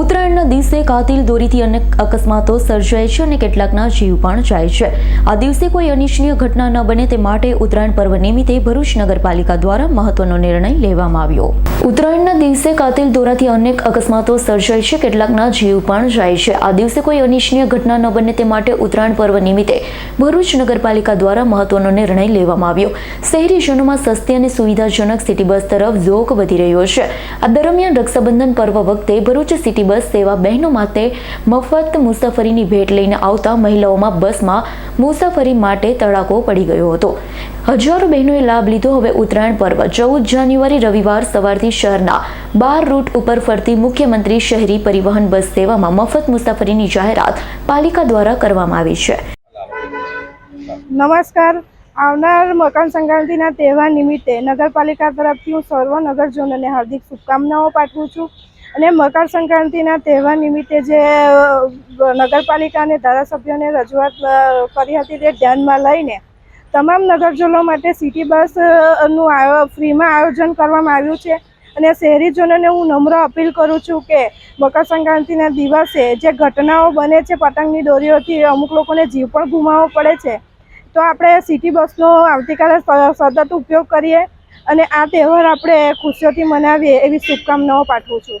ઉત્તરાયણના દિવસે કાતિલ દોરીથી અનેક અકસ્માતો સર્જાય છે અને કેટલાકના જીવ પણ જાય છે. આ દિવસે કોઈ અનિચ્છનીય ઘટના ન બને તે માટે ઉત્તરાયણ પર્વ નિમિત્તે ભરૂચ નગરપાલિકા દ્વારા મહત્વનો નિર્ણય લેવામાં આવ્યો. ઉત્તરાયણના દિવસે કાતિલ દોરાથી અનેક અકસ્માતો સર્જાય છે, કેટલાકના જીવ પણ જાય છે. આ દિવસે કોઈ અનિચ્છનીય ઘટના ન બને તે માટે ઉત્તરાયણ પર્વ નિમિત્તે ભરૂચ નગરપાલિકા દ્વારા મહત્વનો નિર્ણય લેવામાં આવ્યો. શહેરીજનોમાં સસ્તી અને સુવિધાજનક સિટી બસ તરફ ઝોક વધી રહ્યો છે. આ દરમિયાન રક્ષાબંધન પર્વ વખતે ભરૂચ સિટી બસ સેવા બહેનો માટે મફત મુસાફરીની ભેટ લઈને આવતા મહિલાઓમાં બસમાં મુસાફરી માટે તડાકો પડી ગયો હતો. હજારો બહેનોએ લાભ લીધો. હવે ઉત્તરાયણ પર્વ. ચૌદ જાન્યુઆરી રવિવાર સવારથી શહેરના બાર રૂટ ઉપર ફરતી મુખ્યમંત્રી શહેરી પરિવહન બસ સેવામાં મફત મુસાફરીની જાહેરાત પાલિકા દ્વારા કરવામાં આવી છે. નમસ્કાર. આવનાર મકર સંક્રાંતિના તહેવાર નિમિત્તે નગરપાલિકા તરફથી હું સર્વ નગરજનોને હાર્દિક શુભકામનાઓ પાઠવું છું. અને મકર સંક્રાંતિના તહેવાર નિમિત્તે જે નગરપાલિકા અને ધારાસભ્યોને રજૂઆત કરી હતી તે ધ્યાનમાં લઈને તમામ નગરજનો માટે સિટી બસનું ફ્રીમાં આયોજન કરવામાં આવ્યું છે. અને શહેરીજનોને હું નમ્ર અપીલ કરું છું કે મકર સંક્રાંતિના દિવસે જે ઘટનાઓ બને છે પતંગની દોરીઓથી અમુક લોકોને જીવ પણ ગુમાવવો પડે છે. તો આપણે સિટી બસનો આવતીકાલે સતત ઉપયોગ કરીએ અને આ તહેવાર આપણે ખુશીઓથી મનાવીએ એવી શુભકામનાઓ પાઠવું છું.